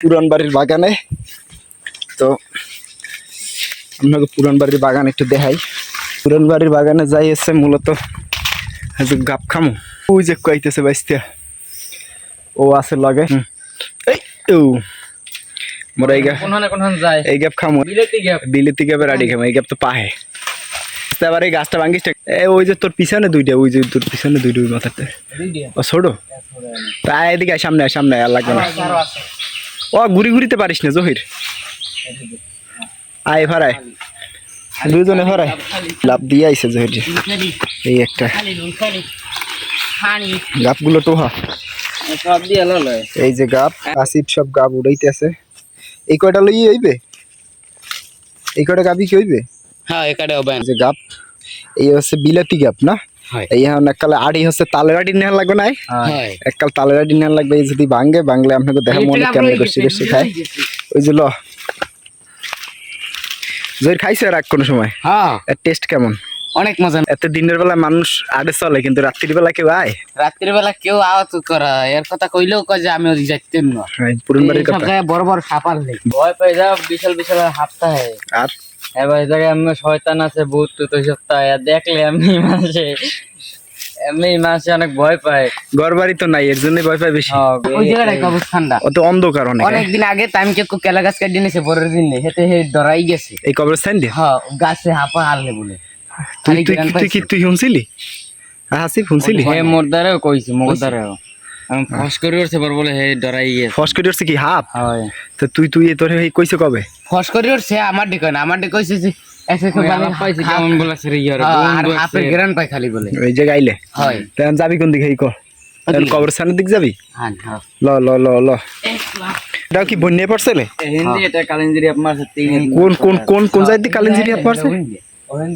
পুরান বাড়ির বাগানে। তো আপনাকে পুরান বাড়ির বাগান একটু দেখাই। পুরান বাড়ির বাগানে যাই এসে মূলত গাপ খামো। ওই যে কইতেছে বাইস্তে ও আছে লগে। এই ও। মোরা এই গা কোনখানে কোনখানে যায়? এই গ্যাপ খামো। বিলেতি গ্যাপ বিলেতি গ্যাপের আড়ি খামো এই গ্যাপ তো পাহে। আবার এই গাছটা ভাঙ্গিস এ ওই যে তোর পিছনে দুইটা ওই যে তোর পিছনে দুইটা ওই মাথাতে ও ছোট? তা এদিকে সামনে সামনে আর লাগবে না। ও ঘুরি ঘুরিতে পারিস না জহির। আয় ভাড়ায়। দুজনে ভাড়ায়। লাভ দিয়ে আইসে জহির এই একটা। গাপগুলো টোহা। এই যে গাপ আসিফ সব গাপ উড়াইতেছে। এই কয়টা লই হইবে এই কয়টা গাবি কি হইবে? হ্যাঁ একাডে হবে? যে গাপ এই হচ্ছে বিলাতি গাপ না। এই এখন এককালে আড়ি হচ্ছে তালের আড়ি নেওয়া লাগবে না হ্যাঁ। এককাল তালের আড়ি নেওয়া লাগবে যদি ভাঙ্গে বাংলা আপনাকে দেখা মনে কেমন করছে করছে খায়। ওই যে ল। জহির খাইছে আর কোনো সময়? হ্যাঁ। টেস্ট কেমন? অনেক মজা এত দিনের বেলা মানুষ আড়ে চলে কিন্তু রাত্রির বেলা কেউ আয়? রাত্রির বেলা কেউ আওয়াজ করা এর কথা কইলেও কয় যে আমি ওদিক যাইতেন না। হ্যাঁ, কথা। বড় বড় সাপার নেই। ভয় পেয়ে যাও বিশাল বিশাল হাফতা হয় আর এবার জায়গায় আমি শয়তান আছে ভূত তো সপ্তাহে দেখলে এমনি মাসে এমনি মাসে অনেক ভয় পায়। ঘর বাড়ি তো নাই এর জন্য ভয় পায় বেশি। ওই জায়গাটা ঠান্ডা অত অন্ধকার অনেক অনেকদিন আগে টাইম কে কেলা গাছ কাটি নিয়েছে পরের দিন হেতে হে ডরাই গেছে। এই কবরস্থান দিয়ে? হ্যাঁ গাছে হাপা হারলে বলে। তুই তুই কি তুই শুনছিলি? হাসি শুনছিলি? হে মোরদারেও কইছে মোরদারেও। আমি ফস করে উঠছে পর বলে হে ডরাই গেছে। ফস করে উঠছে কি হাফ হয়। তো তুই তুই এ তোর এই কইছে কবে? ফস করে সে আমার দিকে না আমার দিকে কইছে যে এসে বালি পাইছে কেমন বলেছে রে ইয়ার আর গ্রান পাই খালি বলে। ওই যে গাইলে। হয়। তখন যাবি কোন দিকে এই ক। তখন কবরস্থানের দিক যাবি? হ্যাঁ হ্যাঁ। ল ল ল ল। এটাও কি বন্যায় পড়ছিলে হিন্দি এটা কালিঞ্জিরি আপনার তিন কোন কোন কোন কোন জায়গা দিয়ে কালিঞ্জিরি হাত মারছে?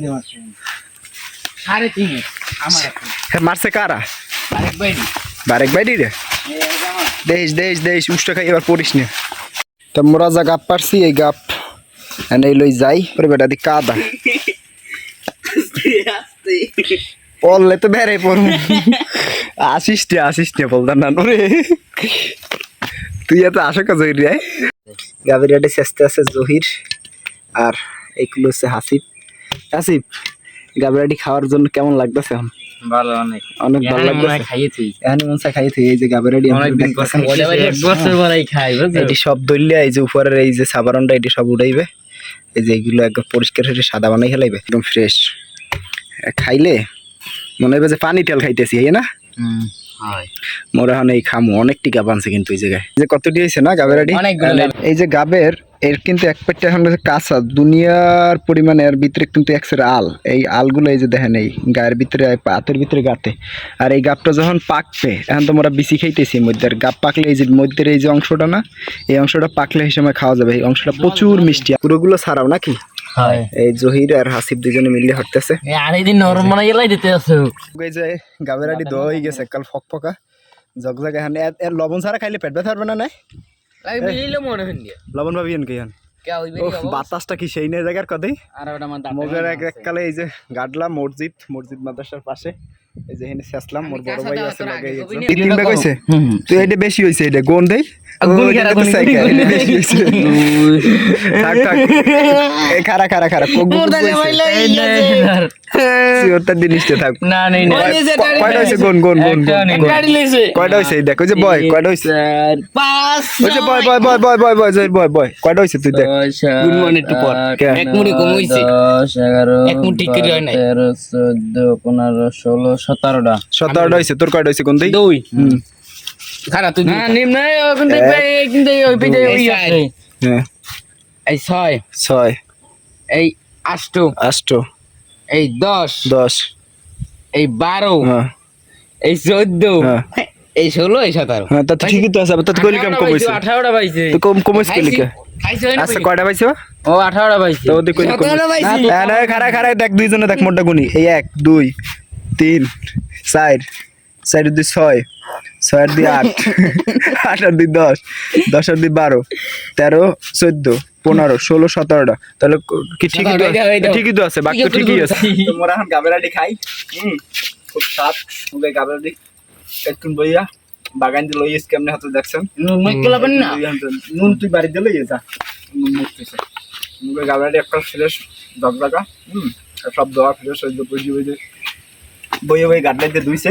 মারছে। সাড়ে তিন আমার হ্যাঁ মারছে কারা? বারেক বাইডি রে? দেশ দেশ দেশ উষ্টা খাই এবার পড়িস না। তো মোরা যা গাপ পারছি, এই গাপ এনে লই যাই। পরে বেটা দি কাদা। পড়লে তো বেড়ে পড়ু আসিস নে আসিস নে বলতাম না রে। তুই এত আশা কাজ রে? গাভীর আডে চেষ্টা আছে জহির আর এইগুলো হচ্ছে হাসিফ হাসিফ গাভীরাটি খাওয়ার জন্য কেমন লাগতেছে এখন? ভালো অনেক। অনেক ভালো লাগতেছে। খাইয়েছি এখন মন চা খাই এই যে গাভীরাটি অনেকদিন পছন্দ এক বছর পরে খাই এটি সব দলিয়া এই যে উপরের এই যে সাবারনটা এটি সব এই যে একদম পরিষ্কার করে সাদা বানাই খেলাইবে একদম ফ্রেশ খাইলে মনে হবে যে পানি তেল খাইতেছি এই না? হুম। হয় মোর এখন এই খামু কিন্তু এই জায়গায়। যে কতটি হয়েছে না গাবেরাটি অনেকগুলো গাব। এই যে গাবের এর কিন্তু এক পেটটা এখন কাঁচা। দুনিয়ার পরিমাণে এর ভিতরে কিন্তু একসের আল। এই আলগুলো এই যে দেখেন এই গায়ের ভিতরে পাতের ভিতরে গাতে আর এই গাবটা যখন পাকবে এখন তোমরা বিচি খাইতেছি মধ্যে। আর গাব পাকলে এই যে মধ্যের এই যে অংশটা না এই অংশটা পাকলে এই সময় খাওয়া যাবে। এই অংশটা প্রচুর মিষ্টি। পুরোগুলো ছাড়াও নাকি? এই জহির আর হাসিব দুজনে মিলে হাঁটতেছে। আর এই দিন নরম বানাই গেলাই দিতে আছে। এই যে গাবেরাটি দই হয়ে গেছে কাল ফক ফকা জগ জায়গা এখানে। এর- লবণ ছাড়া খাইলে পেট ব্যথা হবে না নাই? মনে হন লবণ ভাবি কি এখন? কে হইবে বাতাসটা কি সেই নেই জায়গার কথাই আর ওটা আমার দাঁত মগের এক এককালে এই যে গাডলাম মসজিদ মসজিদ মাদ্রাসার পাশে। এই যে এখানে শেষলাম মোর বড় ভাই আছে লগে। তিন তিনটা কইছে? তুই এটা বেশি হইছে এটা গোন দেই খারা, খারা খারা জিনিসটা থাক কয়টা গোন গোন গোন দেখ ওই যে বয় কয়টা হইছে পাঁচ ওই যে বয় বয় বয় বয় বয় বয় বয় বয় কয়টা তুই দেখ গুড মর্নিং টু পর এক মুড়ি কম হইছে এগারো এক মুঠি কিরি হয় নাই তেরো চোদ্দ পনেরো ষোলো সতেরোটা সতেরোটা হইছে তোর কয়টা হইছে কোন দুই খারাপ তুই না নিম না কিন্তু কিন্তু ওই পিঠে ওই আছে। হ্যাঁ এই ছয়। ছয়। এই আষ্ট। আষ্ট। এই দশ। দশ। এই বারো। হ্যাঁ। এই চোদ্দ। হ্যাঁ। এই ষোলো এই সতেরো। হ্যাঁ তা ঠিকই তো আছে তা কইলি কম হইছে আঠারোটা পাইছে। তো কম কম হইছে কইলি আচ্ছা কয়টা পাইছো? ও আঠারোটা পাইছে। তো হ্যাঁ না খারা খারা দেখ দুইজনে দেখ মোটা গুনি এই এক দুই তিন চার চার দুই ছয়। ছয় দুই আট। আট আর দুই দশ। দশ আর দুই বারো। তেরো চোদ্দ পনেরো ষোলো সতেরোটা। তাহলে কি ঠিকই তো। ঠিকই তো আছে বাকি ঠিকই আছে। তোমরা এখন গাবেরাটি খাই। হুম খুব স্বাদ মুগে গাবেরাটি। একটু বইয়া বাগান দিয়ে লইস কেমনে হতো দেখছেন? নুন মুখ কলাবেন না? নুন তুই বাড়িতে লইয়ে যা। নুন মুখতেছে। মুখে গাবলাটি একটা ফ্রেশ দগদগা। হুম সব দোয়া ফ্রেশ হয়ে বুঝি বইয়ে বই গাডলাইতে ধুইছে।